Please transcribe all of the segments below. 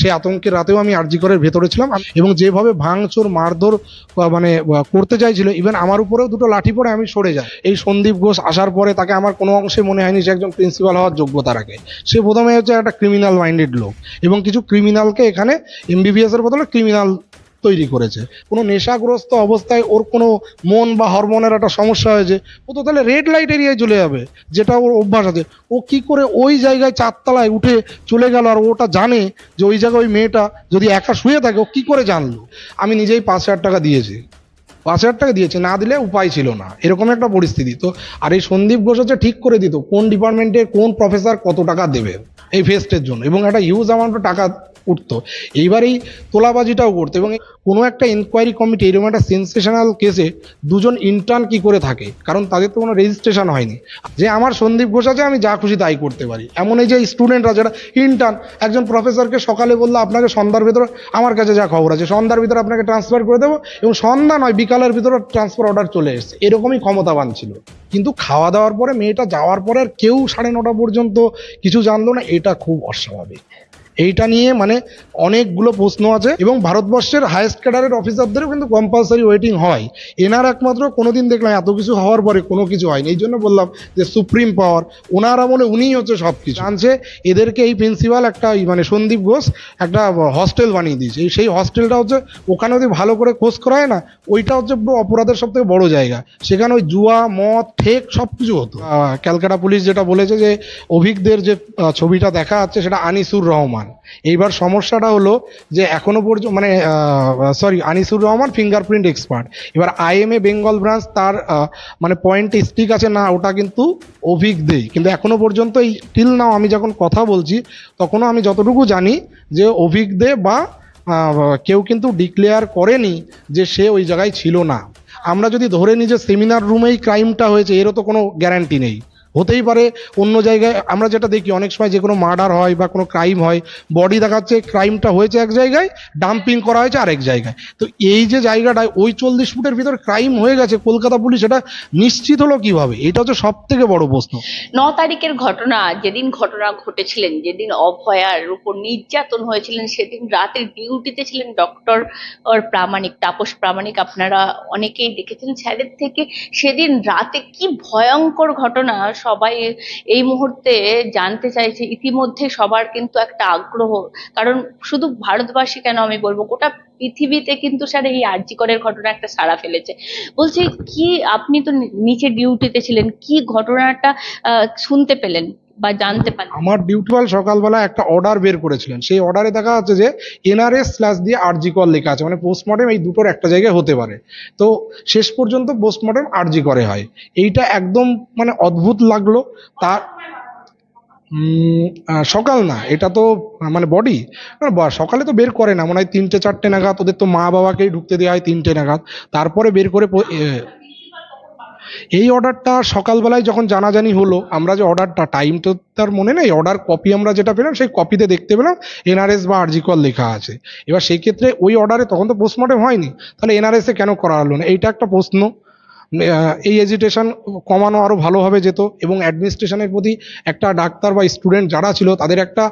সেই আতঙ্কের রাতেও আমি আরজি করের ভেতরে ছিলাম। এবং যেভাবে ভাঙচুর, মারধর মানে করতে চাইছিল ইভেন আমার উপরেও দুটো লাঠি পরে আমি সরে যাই। এই সন্দীপ ঘোষ আসার পরে তাকে আমার কোনো অংশে মনে হয়নি সে একজন প্রিন্সিপাল হওয়ার যোগ্যতা রাখে সে প্রথমে হচ্ছে একটা ক্রিমিনাল মাইন্ডেড লোক এবং কিছু ক্রিমিনালকে এখানে এমবিবিএস এর বদলে ক্রিমিনাল তৈরি করেছে। কোনো নেশাগ্রস্ত অবস্থায় ওর কোনো মন বা হরমোনের একটা সমস্যা হয়েছে, ও তো তাহলে রেড লাইট এরিয়ায় চলে যাবে, যেটা ওর অভ্যাস আছে। ও কি করে ওই জায়গায় চারতলায় উঠে চলে গেল আর ওটা জানে যে ওই জায়গায় ওই মেয়েটা যদি একা শুয়ে থাকে, ও কি করে জানলো? আমি নিজেই পাঁচ হাজার টাকা দিয়েছি। পাঁচ হাজার টাকা দিয়েছে, না দিলে উপায় ছিল না। এরকম একটা পরিস্থিতি। তো, আর এই সন্দীপ ঘোষ হচ্ছে ঠিক করে দিত কোন ডিপার্টমেন্টে কোন প্রফেসর কত টাকা দেবে এই ফেস্টের জন্য। এবং একটা হিউজ অ্যামাউন্ট টাকা উঠতো। এইবার এই তোলাবাজিটাও করতো। এবং কোনো একটা ইনকোয়ারি কমিটি এরকম একটা সেন্সেশনাল কেসে দুজন ইন্টার্ন কি করে থাকে? কারণ তাদের তো কোনো রেজিস্ট্রেশন হয়নি। যে আমার সন্দীপ ঘোষ আছে, আমি যা খুশি তাই করতে পারি। এমন এই যে স্টুডেন্টরা যারা ইন্টার্ন একজন প্রফেসরকে সকালে বলল, আপনাকে সন্ধ্যার ভিতরে আমার কাছে যা খবর আছে, সন্ধ্যার ভিতরে আপনাকে ট্রান্সফার করে দেবো। এবং সন্ধ্যা নয় বিকালের ভিতরে ট্রান্সফার অর্ডার চলে এসছে। এরকমই ক্ষমতাবান ছিল। কিন্তু খাওয়া দাওয়ার পরে, মেয়েটা যাওয়ার পরে আর কেউ সাড়ে নটা পর্যন্ত কিছু জানলো না। এটা খুব অস্বাভাবিক। এইটা নিয়ে মানে অনেকগুলো প্রশ্ন আছে এবং ভারতবর্ষের হায়েস্ট ক্যাডারের অফিসারদেরও কিন্তু কম্পালসারি ওয়েটিং হয়। এনার একমাত্র কোনোদিন দেখলাম এত কিছু হওয়ার পরে কোনো কিছু হয়নি। এই জন্য বললাম যে সুপ্রিম পাওয়ার ওনার আমলে উনিই হচ্ছে সব কিছু জানছে, এদেরকে এই প্রিন্সিপাল একটা মানে সন্দীপ ঘোষ একটা হস্টেল বানিয়ে দিয়েছে। সেই হস্টেলটা হচ্ছে, ওখানে যদি ভালো করে খোঁজ করা হয় না, ওইটা হচ্ছে পুরো অপরাধের সব থেকে বড় জায়গা। সেখানে ওই জুয়া, মদ, ঠেক সব কিছু হতো ক্যালকাটা পুলিশ যেটা বলেছে যে অভিজ্ঞদের যে ছবিটা দেখা যাচ্ছে, সেটা আনিসুর রহমান। এইবার সমস্যাটা হলো যে এখনও পর্যন্ত মানে sorry Anisur Rahman fingerprint expert এবার আইএমএ বেঙ্গল ব্রাঞ্চ তার মানে পয়েন্ট স্টিক আছে না, ওটা কিন্তু অভিজ্ঞদেই কিন্তু এখনও পর্যন্ত এই টিল নাও আমি যখন কথা বলছি, তখনও আমি যতটুকু জানি যে অভিজ্ঞদে বা কেউ কিন্তু ডিক্লেয়ার করেনি যে সে ওই জায়গায় ছিল না। আমরা যদি ধরে নিই যে সেমিনার রুমেই ক্রাইমটা হয়েছে, এরও তো কোনো গ্যারান্টি নেই। হতেই পারে, অন্য জায়গায় আমরা যেটা দেখি, অনেক সময় যে কোনো মার্ডার হয় বা কোনো ক্রাইম হয় বডি দেখাচ্ছে ক্রাইমটা হয়েছে এক জায়গায় ডাম্পিং করা হয়েছে আরেক জায়গায়। তো এই যে জায়গাটায় ওই চল্লিশ ফুটের ভিতর ক্রাইম হয়ে গেছে কলকাতা পুলিশ, এটা নিশ্চিত হলো কীভাবে? এটা হচ্ছে সব থেকে বড় প্রশ্ন। ন তারিখের ঘটনা, যেদিন ঘটনা ঘটেছিলেন, যেদিন অভয়ার উপর নির্যাতন হয়েছিলেন, সেদিন রাতের ডিউটিতে ছিলেন ডক্টর প্রামাণিক, তাপস প্রামাণিক, আপনারা অনেকেই দেখেছেন, স্যারের থেকে সেদিন রাতে কি ভয়ঙ্কর ঘটনা সবাই এই মুহূর্তে জানতে চাইছে, ইতিমধ্যে সবার কিন্তু একটা আগ্রহ। কারণ শুধু ভারতবাসী কেন আমি বলব, গোটা পৃথিবীতে কিন্তু স্যার এই আর্যিকরের ঘটনা একটা সাড়া ফেলেছে। বলছি, কি আপনি তো নিচে ডিউটিতে ছিলেন, কি ঘটনাটা শুনতে পেলেন? বা জানতে পারলেন আমার ডিউটিওয়াল সকালবেলা একটা অর্ডার বের করেছিলেন। সেই অর্ডারে দেখা যাচ্ছে যে এনআরএস স্ল্যাশ দিয়ে আরজি কল লেখা আছে। মানে পোস্টমর্টেম এই দুটোর একটা জায়গায় হতে পারে। তো শেষ পর্যন্ত পোস্টমর্টেম আরজি করে হয়। এইটা একদম মানে অদ্ভুত লাগল। তার সকাল না। এটা তো মানে বডি সকালে তো বের করে না। মনে হয় তিনটে, চারটে নাগাদ ওদের তো মা বাবাকেই ঢুকতে দেওয়া হয় তিনটে নাগাদ। তারপরে বের করে এই অর্ডারটা সকালবেলায় যখন জানাজানি হলো, আমরা যে অর্ডারটা টাইম তো তার মনে নেই অর্ডার কপি আমরা যেটা পেলাম, সেই কপিতে দেখতে পেলাম, এনআরএস বা আরজি কল লেখা আছে। এবার সেই ক্ষেত্রে ওই অর্ডারে তখন তো পোস্টমর্টেম হয়নি, তাহলে এনআরএসে কেন করা হলো না? এইটা একটা প্রশ্ন। এই এজিটেশন কমানো আরও ভালোভাবে যেত, এবং অ্যাডমিনিস্ট্রেশনের প্রতি একটা ডাক্তার বা স্টুডেন্ট যারা ছিল, তাদের একটা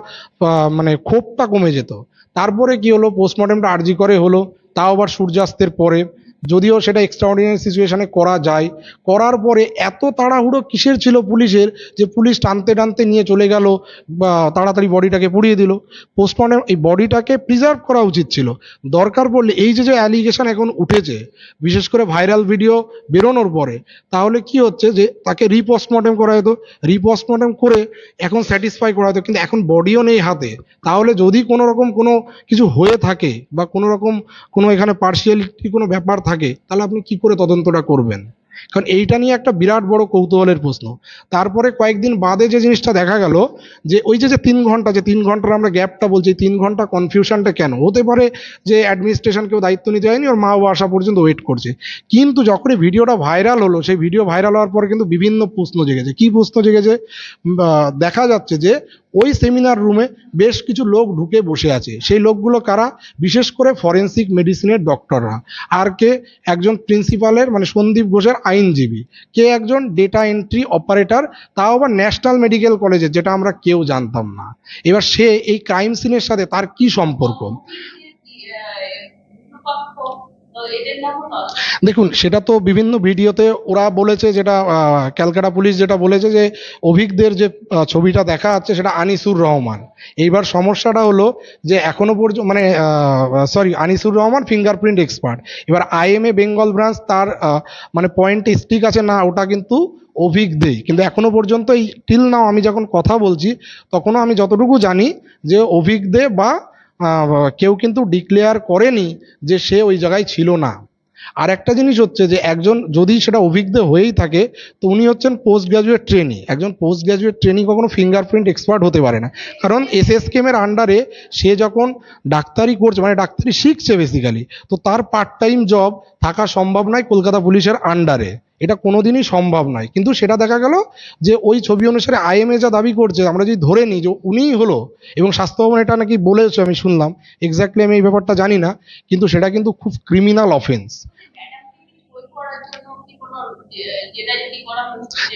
মানে ক্ষোভটা কমে যেত। তারপরে কি হলো পোস্টমর্টেমটা আরজি করে হলো, তাও আবার সূর্যাস্তের পরে যদিও সেটা এক্সট্রাঅর্ডিনারি সিচুয়েশানে করা যায়। করার পরে এত তাড়াহুড়ো কিসের ছিল পুলিশের যে পুলিশ টানতে টানতে নিয়ে চলে গেল, বা তাড়াতাড়ি বডিটাকে পুড়িয়ে দিল। পোস্টমর্টেম এই বডিটাকে প্রিজার্ভ করা উচিত ছিল। দরকার পড়লে এই যে যে অ্যালিগেশন এখন উঠেছে, বিশেষ করে ভাইরাল ভিডিও বেরোনোর পরে, তাহলে কি হচ্ছে যে তাকে রিপোস্টমর্টেম করা হতো। রিপোস্টমর্টেম করে এখন স্যাটিসফাই করা হতো। কিন্তু এখন বডিও নেই হাতে। তাহলে যদি কোনো রকম কোনো কিছু হয়ে থাকে, বা কোনো রকম কোনো এখানে পার্সিয়ালিটি কোনো ব্যাপার থাকে, তাহলে আপনি কি করে তদন্তটা করবেন? কারণ এইটা নিয়ে একটা বিরাট বড় কৌতূহলের প্রশ্ন। তারপরে কয়েকদিন বাদে যে জিনিসটা দেখা গেল, যে ওই যে যে তিন ঘণ্টা, যে তিন ঘণ্টার আমরা গ্যাপটা বলছি তিন ঘণ্টা কনফিউশনটা কেন? হতে পারে যে অ্যাডমিনিস্ট্রেশন কেউ দায়িত্ব নিতে হয়নি ওর মা বাবা আসা পর্যন্ত ওয়েট করছে। কিন্তু যখনই ভিডিওটা ভাইরাল হলো, সেই ভিডিও ভাইরাল হওয়ার পর কিন্তু বিভিন্ন প্রশ্ন জেগেছে। কি প্রশ্ন জেগেছে? দেখা যাচ্ছে যে ওই সেমিনার রুমে বেশ কিছু লোক ঢুকে বসে আছে। সেই লোকগুলো কারা? বিশেষ করে ফরেন্সিক মেডিসিনের ডক্টররা আর কে? একজন প্রিন্সিপালের মানে সন্দীপ ঘোষের আইনজীবী। কে একজন ডেটা এন্ট্রি অপারেটর তাও আবার ন্যাশনাল মেডিকেল কলেজে যেটা আমরা কেউ জানতাম না। এবার সে এই ক্রাইম সিনের সাথে তার কি সম্পর্ক? দেখুন, সেটা তো বিভিন্ন ভিডিওতে ওরা বলেছে যেটা ক্যালকাটা পুলিশ যেটা বলেছে যে অভিজ্ঞদের যে ছবিটা দেখা যাচ্ছে সেটা আনিসুর রহমান। এইবার সমস্যাটা হলো যে এখনও পর্যন্ত মানে sorry Anisur Rahman fingerprint expert এবার আইএমএ বেঙ্গল ব্রাঞ্চ তার মানে পয়েন্টে স্টিক আছে না, ওটা কিন্তু অভিজ্ঞদেই কিন্তু এখনও পর্যন্ত এই টিল নাও আমি যখন কথা বলছি, তখনও আমি যতটুকু জানি যে অভিক দে বা কেউ কিন্তু ডিক্লেয়ার করেনি যে সে ওই জায়গায় ছিল না। আর একটা জিনিস হচ্ছে যে একজন যদি সেটা অভিজ্ঞ হয়েই থাকে, তো উনি হচ্ছেন পোস্ট গ্র্যাজুয়েট ট্রেনি একজন পোস্ট গ্র্যাজুয়েট ট্রেনি কখনো ফিঙ্গারপ্রিন্ট এক্সপার্ট হতে পারে না। কারণ এস এস কেমের আন্ডারে সে যখন ডাক্তারি করছে মানে ডাক্তারি শিখছে বেসিক্যালি তো তার পার্ট টাইম জব থাকা সম্ভব নয় কলকাতা পুলিশের আন্ডারে এটা কোনোদিনই সম্ভব নয়। কিন্তু সেটা দেখা গেল যে ওই ছবি অনুসারে আইএমএ যা দাবি করছে, আমরা যদি ধরে নিই যে উনিই হলো, এবং স্বাস্থ্য ভবন এটা নাকি বলেছে, আমি শুনলাম এক্স্যাক্টলি আমি এই ব্যাপারটা জানি না, কিন্তু সেটা কিন্তু খুব ক্রিমিনাল অফেন্স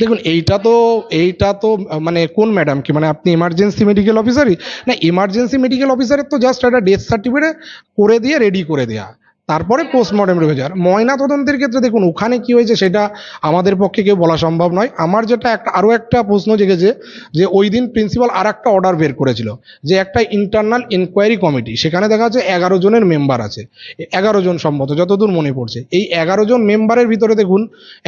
দেখুন, এইটা তো এইটা তো মানে কোন ম্যাডাম কি? মানে আপনি এমার্জেন্সি মেডিকেল অফিসারই না এমার্জেন্সি মেডিকেল অফিসারের তো জাস্ট একটা ডেথ সার্টিফিকেট করে দিয়ে রেডি করে দেওয়া তারপরে পোস্টমর্টম রেজার ময়না তদন্তের ক্ষেত্রে দেখুন, ওখানে কি হয়েছে সেটা আমাদের পক্ষে কেউ বলা সম্ভব নয়। আমার যেটা একটা আরও একটা প্রশ্ন জেগেছে যে ওই দিন প্রিন্সিপাল আর একটা অর্ডার বের করেছিল, যে একটা ইন্টারনাল ইনকোয়ারি কমিটি সেখানে দেখা যাচ্ছে এগারো জনের মেম্বার আছে। এগারো জন সম্মত যতদূর মনে পড়ছে। এই এগারো জন মেম্বারের ভিতরে দেখুন,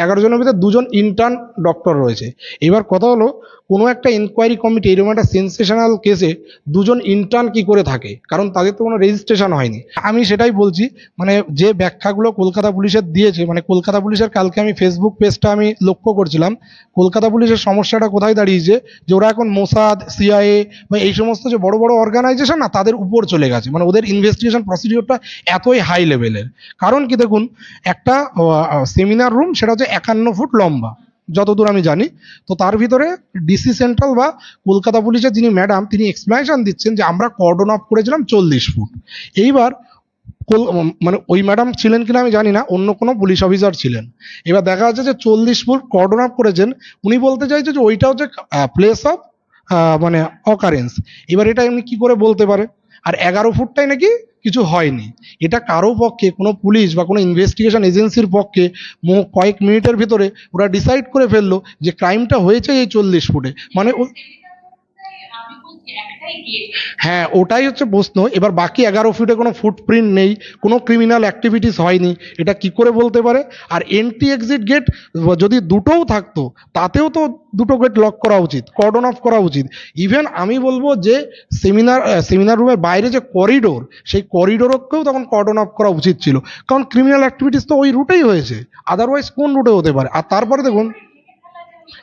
এগারো জনের ভিতরে দুজন ইন্টার্ন ডক্টর রয়েছে। এবার কথা হলো কোনো একটা ইনকোয়ারি কমিটি এরকম একটা সেন্সেশনাল কেসে দুজন ইন্টার্ন কি করে থাকে? কারণ তাদের তো কোনো রেজিস্ট্রেশন হয়নি। আমি সেটাই বলছি মানে যে ব্যাখ্যাগুলো কলকাতা পুলিশের দিয়েছে মানে কলকাতা পুলিশের কালকে আমি ফেসবুক পেজটা আমি লক্ষ্য করছিলাম, কলকাতা পুলিশের সমস্যাটা কোথায় দাঁড়িয়েছে? যে ওরা এখন মোসাদ সিআইএ বা এই সমস্ত যে বড় বড় অর্গানাইজেশন না, তাদের উপর চলে গেছে। মানে ওদের ইনভেস্টিগেশন প্রসিডিওরটা এতই হাই লেভেলের কারণ কি দেখুন, একটা সেমিনার রুম সেটা হচ্ছে একান্ন ফুট লম্বা। যতদূর আমি জানি, তো তার ভিতরে ডিসি সেন্ট্রাল বা কলকাতা পুলিশের যিনি ম্যাডাম তিনি এক্সপ্লেনেশন দিচ্ছেন যে আমরা কর্ডন অফ করেছিলাম চল্লিশ ফুট। এইবার মানে ওই ম্যাডাম ছিলেন কিনা আমি জানি না, অন্য কোনো পুলিশ অফিসার ছিলেন। এবার দেখা যাচ্ছে যে চল্লিশ ফুট কর্ডন অফ করেছেন, উনি বলতে চাইছে যে ওইটা হচ্ছে প্লেস অফ মানে অকারেন্স এবার এটা এমনি কি করে বলতে পারে? আর এগারো ফুটটাই নাকি কিছু হয়নি। এটা কারও পক্ষে, কোনো পুলিশ বা কোনো ইনভেস্টিগেশন এজেন্সির পক্ষে কয়েক মিনিটের ভিতরে ওরা ডিসাইড করে ফেলল যে ক্রাইমটা হয়েছে এই চল্লিশ ফুটে। মানে হ্যাঁ ওটাই হচ্ছে প্রশ্ন। এবার বাকি এগারো ফুটে কোনো ফুটপ্রিন্ট নেই, কোনো ক্রিমিনাল অ্যাক্টিভিটিস হয়নি। এটা কি করে বলতে পারে? আর এন্ট্রি এক্সিট গেট যদি দুটোও থাকতো, তাতেও তো দুটো গেট লক করা উচিত কর্ডন অফ করা উচিত। ইভেন আমি বলব যে সেমিনার সেমিনার রুমের বাইরে যে করিডোর সেই করিডোরকেও তখন কর্ডন অফ করা উচিত ছিল। কারণ ক্রিমিনাল অ্যাক্টিভিটিস তো ওই রুটেই হয়েছে। আদারওয়াইজ কোন রুটে হতে পারে? আর তারপরে দেখুন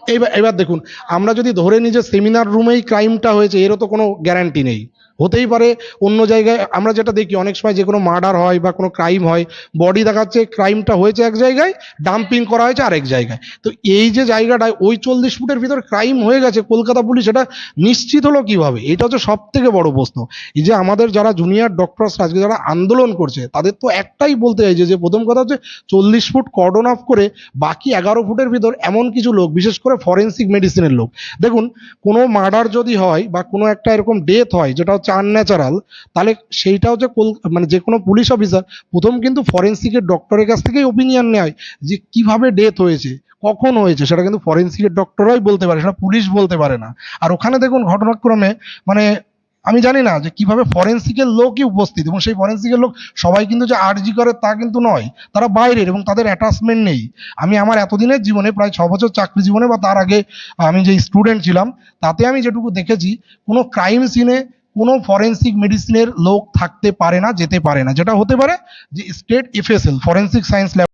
এইবার এবার দেখুন, আমরা যদি ধরে নিই যে সেমিনার রুমেই ক্রাইমটা হয়েছে, এরও তো কোনো গ্যারান্টি নেই। হতেই পারে, অন্য জায়গায়, আমরা যেটা দেখি, অনেক সময় যে কোনো মার্ডার হয় বা কোনো ক্রাইম হয় বডি দেখাচ্ছে ক্রাইমটা হয়েছে এক জায়গায় ডাম্পিং করা হয়েছে আরেক জায়গায়। তো এই যে জায়গাটায় ওই চল্লিশ ফুটের ভিতর ক্রাইম হয়ে গেছে, কলকাতা পুলিশ এটা নিশ্চিত হলো কীভাবে? এটা হচ্ছে সব থেকে বড় প্রশ্ন। এই যে আমাদের যারা জুনিয়র ডক্টরস আজকে যারা আন্দোলন করছে, তাদের তো একটাই বলতে চাইছে যে, প্রথম কথা হচ্ছে চল্লিশ ফুট কর্ডন অফ করে বাকি এগারো ফুটের ভিতর এমন কিছু লোক, বিশেষ করে ফরেন্সিক মেডিসিনের লোক। দেখুন, কোনো মার্ডার যদি হয় বা কোনো একটা এরকম ডেথ হয়, যেটা হচ্ছে আনন্যাচারাল তাহলে সেইটা হচ্ছে কল- মানে যে কোনো পুলিশ অফিসার প্রথম কিন্তু ফরেন্সিকের ডক্টরের কাছ থেকেই ওপিনিয়ন নেয় যে কীভাবে ডেথ হয়েছে, কখন হয়েছে, সেটা কিন্তু ফরেন্সিকের ডক্টররাই বলতে পারে, সেটা পুলিশ বলতে পারে না। আর ওখানে দেখুন ঘটনাক্রমে মানে আমি জানি না যে কীভাবে ফরেন্সিকের লোকই উপস্থিত, এবং সেই ফরেন্সিকের লোক সবাই কিন্তু যে আরজি করে তা কিন্তু নয়, তারা বাইরের, এবং তাদের অ্যাটাচমেন্ট নেই। আমি আমার এতদিনের জীবনে, প্রায় ছ বছর চাকরি জীবনে বা তার আগে আমি যে স্টুডেন্ট ছিলাম, তাতে আমি যেটুকু দেখেছি, কোনো ক্রাইম সিনে কোনো ফরেন্সিক মেডিসিনের লোক থাকতে পারে না, যেতে পারে না। যেটা হতে পারে যে state FSL forensic science lab